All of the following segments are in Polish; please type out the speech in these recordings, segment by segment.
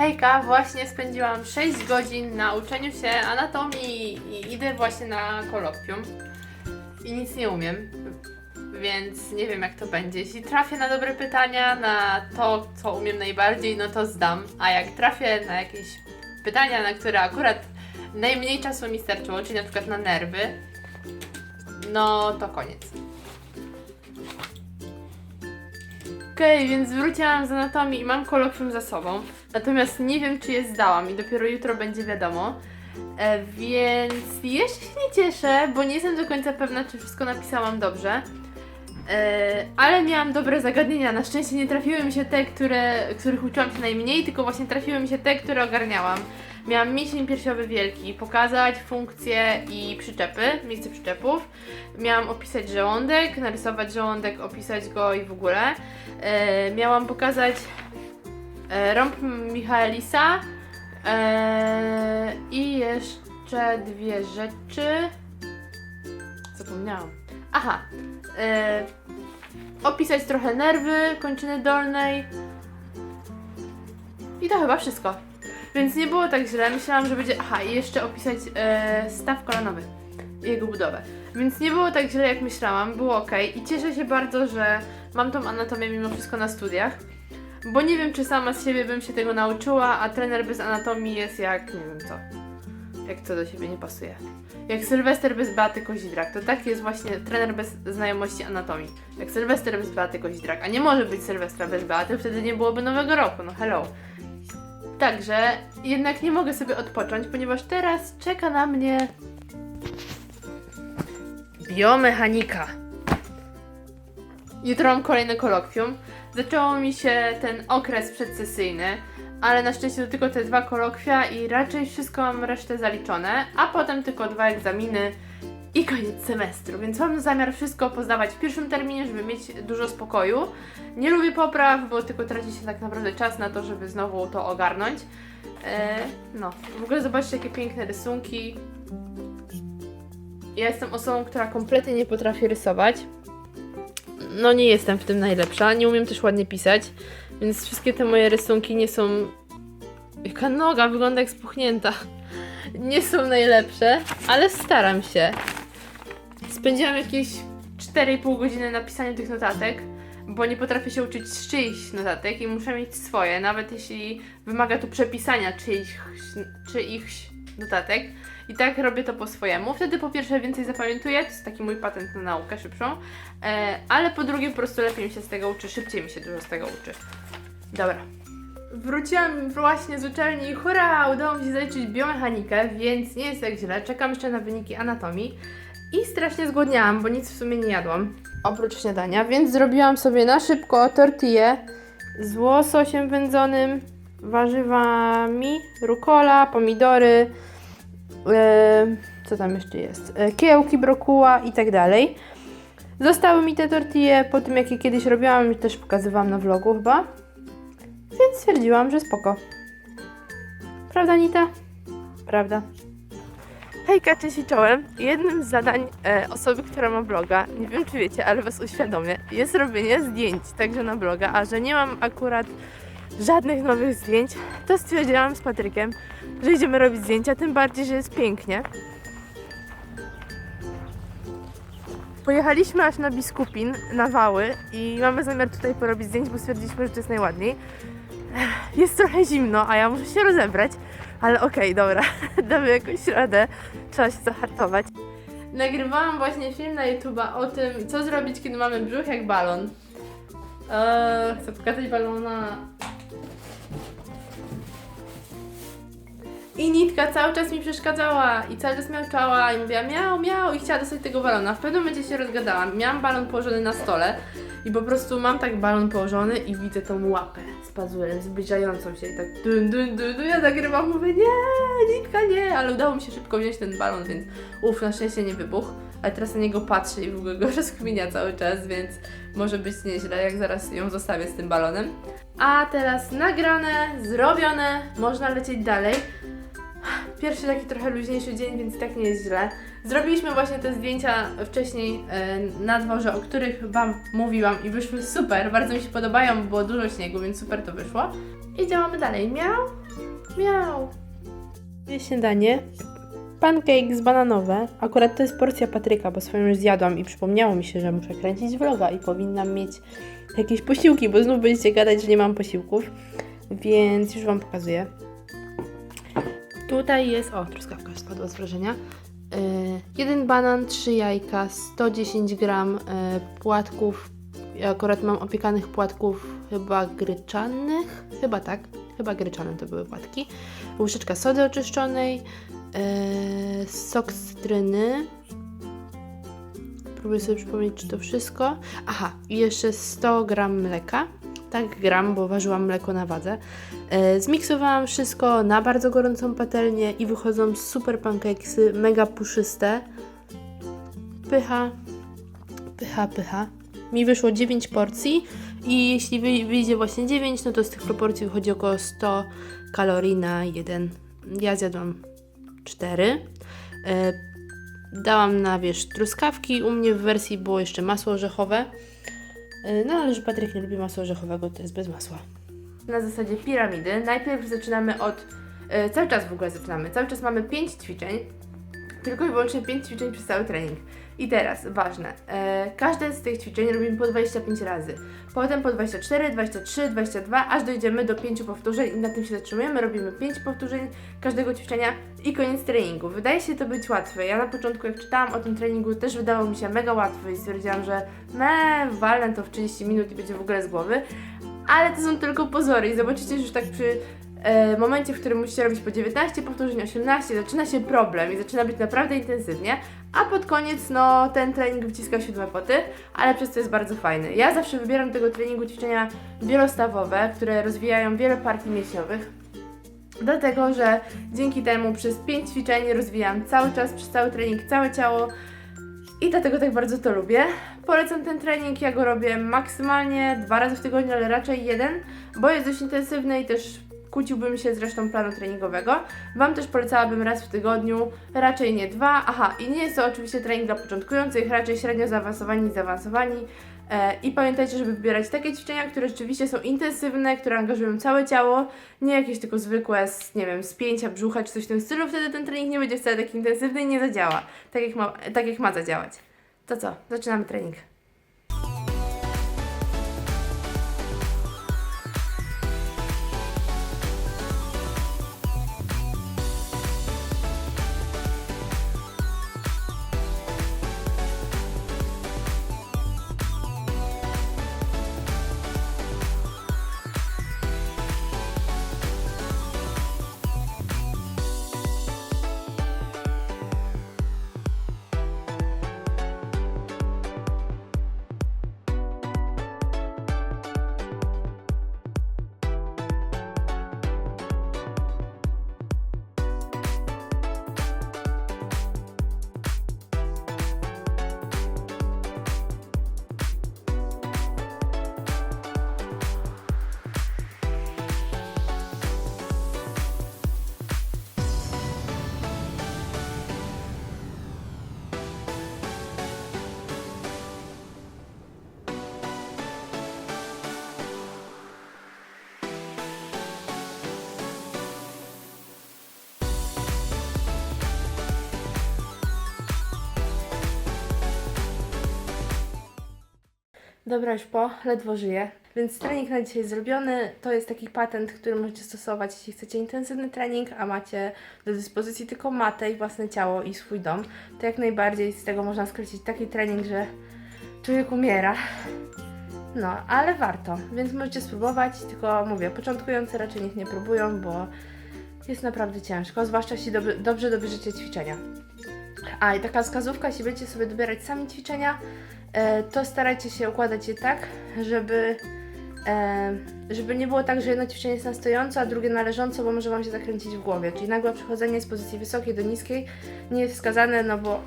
Hejka, właśnie spędziłam 6 godzin na uczeniu się anatomii i idę właśnie na kolokwium. I nic nie umiem, więc nie wiem jak to będzie. Jeśli trafię na dobre pytania, na to, co umiem najbardziej, no to zdam. A jak trafię na jakieś pytania, na które akurat najmniej czasu mi starczyło, czyli na przykład na nerwy, no to koniec. Okej, więc wróciłam z anatomii i mam kolokwium za sobą. Natomiast nie wiem, czy je zdałam i dopiero jutro będzie wiadomo. E, więc jeszcze się nie cieszę, bo nie jestem do końca pewna, czy wszystko napisałam dobrze. E, ale miałam dobre zagadnienia. Na szczęście nie trafiły mi się te, które, których uczyłam się najmniej, tylko właśnie trafiły mi się te, które ogarniałam. Miałam mięsień piersiowy wielki, pokazać funkcje i przyczepy, miejsce przyczepów. Miałam opisać żołądek, narysować żołądek, opisać go i w ogóle. E, miałam pokazać e, rąb Michaelisa e, i jeszcze dwie rzeczy. Zapomniałam. Aha. E, opisać trochę nerwy kończyny dolnej. I to chyba wszystko. Więc nie było tak źle. Myślałam, że będzie. Aha, i jeszcze opisać e, staw kolanowy jego budowę. Więc nie było tak źle, jak myślałam. Było ok. I cieszę się bardzo, że mam tą anatomię mimo wszystko na studiach. Bo nie wiem, czy sama z siebie bym się tego nauczyła, a trener bez anatomii jest jak nie wiem co. Jak to do siebie nie pasuje. Jak Sylwester bez Beaty Kozidrak. To tak jest właśnie trener bez znajomości anatomii. Jak Sylwester bez Beaty Kozidrak. A nie może być Sylwestra bez Beaty, wtedy nie byłoby nowego roku. No hello. Także jednak nie mogę sobie odpocząć, ponieważ teraz czeka na mnie biomechanika. Jutro mam kolejne kolokwium. Zaczęło mi się ten okres przedsesyjny, ale na szczęście to tylko te dwa kolokwia i raczej wszystko mam resztę zaliczone, a potem tylko dwa egzaminy i koniec semestru, więc mam zamiar wszystko pozdawać w pierwszym terminie, żeby mieć dużo spokoju. Nie lubię popraw, bo tylko traci się tak naprawdę czas na to, żeby znowu to ogarnąć. E, no, w ogóle zobaczcie jakie piękne rysunki. Ja jestem osobą, która kompletnie nie potrafi rysować. No nie jestem w tym najlepsza, nie umiem też ładnie pisać, więc wszystkie te moje rysunki nie są... Jaka noga wygląda jak spuchnięta. Nie są najlepsze, ale staram się. Spędziłam jakieś 4,5 godziny na pisaniu tych notatek, bo nie potrafię się uczyć z czyichś notatek i muszę mieć swoje, nawet jeśli wymaga to przepisania czyichś, czyichś notatek. I tak robię to po swojemu. Wtedy po pierwsze więcej zapamiętuję, to jest taki mój patent na naukę szybszą, e, ale po drugie po prostu lepiej mi się z tego uczy, szybciej mi się dużo z tego uczy. Dobra. Wróciłam właśnie z uczelni i hurra, udało mi się zaliczyć biomechanikę, więc nie jest tak źle. Czekam jeszcze na wyniki anatomii i strasznie zgłodniałam, bo nic w sumie nie jadłam oprócz śniadania, więc zrobiłam sobie na szybko tortillę z łososiem wędzonym, warzywami, rukola, pomidory, e, co tam jeszcze jest, e, kiełki, brokuła i tak dalej. Zostały mi te tortille po tym, jak je kiedyś robiłam, też pokazywałam na vlogu chyba. Więc stwierdziłam, że spoko. Prawda, Nita? Prawda. Hejka, cześć i czołem. Jednym z zadań e, osoby, która ma bloga, nie wiem czy wiecie, ale was uświadomię, jest robienie zdjęć także na bloga, a że nie mam akurat żadnych nowych zdjęć, to stwierdziłam z Patrykiem, że idziemy robić zdjęcia, tym bardziej, że jest pięknie. Pojechaliśmy aż na Biskupin, na Wały i mamy zamiar tutaj porobić zdjęć, bo stwierdziliśmy, że to jest najładniej. Jest trochę zimno, a ja muszę się rozebrać, ale okej, dobra, damy jakąś radę, się zahartować. Nagrywałam właśnie film na YouTube'a o tym, co zrobić, kiedy mamy brzuch jak balon. Eee, chcę pokazać balona. I nitka cały czas mi przeszkadzała i cały czas miałczała i mówiła miał, miał i chciała dostać tego balona. W pewnym momencie się rozgadałam. Miałam balon położony na stole i po prostu mam tak balon położony i widzę tą łapę z pazurem zbliżającą się i tak dun, dun, dun, dun. Ja nagrywam, mówię nie, nitka nie, ale udało mi się szybko wziąć ten balon, więc uff, na szczęście nie wybuchł. Ale teraz na niego patrzę i w ogóle go rozkminia cały czas, więc może być nieźle, jak zaraz ją zostawię z tym balonem. A teraz nagrane, zrobione, można lecieć dalej. pierwszy taki trochę luźniejszy dzień, więc tak nie jest źle. Zrobiliśmy właśnie te zdjęcia wcześniej e, na dworze, o których Wam mówiłam i wyszły super. Bardzo mi się podobają, bo było dużo śniegu, więc super to wyszło. I działamy dalej. Miał, miał. Śniadanie. Pancakes bananowe. Akurat to jest porcja Patryka, bo swoją już zjadłam i przypomniało mi się, że muszę kręcić vloga i powinnam mieć jakieś posiłki, bo znów będziecie gadać, że nie mam posiłków. Więc już Wam pokazuję. Tutaj jest, o, truskawka spadła z wrażenia. Yy, jeden banan, trzy jajka, 110 gram yy, płatków. Ja akurat mam opiekanych płatków chyba gryczanych. Chyba tak. Chyba gryczane to były płatki. Łyżeczka sody oczyszczonej. Yy, sok cytryny. Próbuję sobie przypomnieć, czy to wszystko. Aha, i jeszcze 100 gram mleka. Tak, gram, bo ważyłam mleko na wadze. E, Zmiksowałam wszystko na bardzo gorącą patelnię i wychodzą super pancakesy, mega puszyste. Pycha, pycha, pycha. Mi wyszło 9 porcji i jeśli wy- wyjdzie właśnie 9, no to z tych proporcji wychodzi około 100 kalorii na jeden. Ja zjadłam 4. E, Dałam na wierzch truskawki, u mnie w wersji było jeszcze masło orzechowe. E, No ale że Patryk nie lubi masła orzechowego, to jest bez masła na zasadzie piramidy. Najpierw zaczynamy od. E, cały czas w ogóle zaczynamy. Cały czas mamy 5 ćwiczeń. Tylko i wyłącznie 5 ćwiczeń przez cały trening. I teraz, ważne, e, każde z tych ćwiczeń robimy po 25 razy. Potem po 24, 23, 22, aż dojdziemy do 5 powtórzeń i na tym się zatrzymujemy. Robimy 5 powtórzeń każdego ćwiczenia i koniec treningu. Wydaje się to być łatwe. Ja na początku, jak czytałam o tym treningu, też wydawał mi się mega łatwy i stwierdziłam, że me, walnę to w 30 minut i będzie w ogóle z głowy ale to są tylko pozory i zobaczycie, że już tak przy e, momencie, w którym musicie robić po 19 powtórzeń, 18, zaczyna się problem i zaczyna być naprawdę intensywnie, a pod koniec, no, ten trening wyciska siódme poty, ale przez to jest bardzo fajny. Ja zawsze wybieram tego treningu ćwiczenia wielostawowe, które rozwijają wiele partii mięśniowych. Dlatego, że dzięki temu przez 5 ćwiczeń rozwijam cały czas, przez cały trening, całe ciało i dlatego tak bardzo to lubię. Polecam ten trening, ja go robię maksymalnie dwa razy w tygodniu, ale raczej jeden, bo jest dość intensywny i też kłóciłbym się z resztą planu treningowego. Wam też polecałabym raz w tygodniu, raczej nie dwa. Aha, i nie jest to oczywiście trening dla początkujących, raczej średnio zaawansowani i zaawansowani. E, I pamiętajcie, żeby wybierać takie ćwiczenia, które rzeczywiście są intensywne, które angażują całe ciało, nie jakieś tylko zwykłe, z, nie wiem, spięcia brzucha czy coś w tym stylu, wtedy ten trening nie będzie wcale taki intensywny i nie zadziała, tak jak ma, tak jak ma zadziałać. To co, zaczynamy trening. Dobra, już po, ledwo żyję. Więc trening na dzisiaj zrobiony. To jest taki patent, który możecie stosować, jeśli chcecie intensywny trening, a macie do dyspozycji tylko matę i własne ciało i swój dom. To jak najbardziej z tego można skrócić taki trening, że człowiek umiera. No, ale warto, więc możecie spróbować, tylko mówię, początkujący raczej niech nie próbują, bo jest naprawdę ciężko, zwłaszcza jeśli doby, dobrze dobierzecie ćwiczenia. A i taka wskazówka, jeśli będziecie sobie dobierać sami ćwiczenia, to starajcie się układać je tak, żeby, e, żeby nie było tak, że jedno ćwiczenie jest na stojąco, a drugie na leżąco, bo może Wam się zakręcić w głowie. Czyli nagłe przechodzenie z pozycji wysokiej do niskiej nie jest wskazane, no bo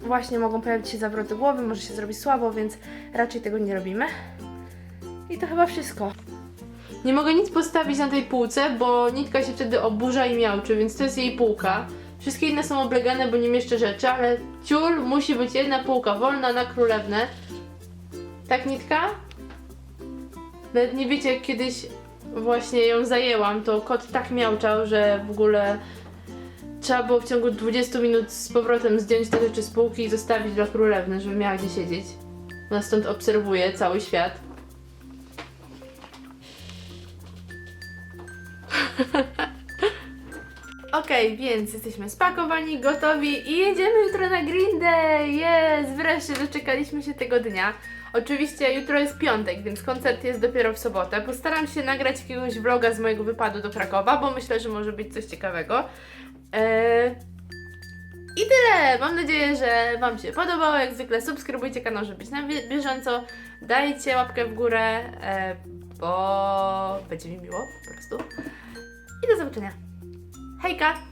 właśnie mogą pojawić się zawroty głowy, może się zrobić słabo, więc raczej tego nie robimy. I to chyba wszystko. Nie mogę nic postawić na tej półce, bo nitka się wtedy oburza i miałczy, więc to jest jej półka. Wszystkie inne są oblegane, bo nie mieszczę rzeczy, ale ciul musi być jedna półka wolna na królewnę. Tak, Nitka? Nawet nie wiecie, jak kiedyś właśnie ją zajęłam, to kot tak miałczał, że w ogóle trzeba było w ciągu 20 minut z powrotem zdjąć te rzeczy z półki i zostawić dla królewny, żeby miała gdzie siedzieć. Ona stąd obserwuje cały świat. Okej, więc jesteśmy spakowani, gotowi i jedziemy jutro na Green Day! Jest! Wreszcie doczekaliśmy się tego dnia. Oczywiście jutro jest piątek, więc koncert jest dopiero w sobotę. Postaram się nagrać jakiegoś vloga z mojego wypadu do Krakowa, bo myślę, że może być coś ciekawego. Eee... I tyle! Mam nadzieję, że Wam się podobało. Jak zwykle subskrybujcie kanał, żeby być na bie- bieżąco. Dajcie łapkę w górę, e, bo będzie mi miło po prostu. I do zobaczenia. Hejka!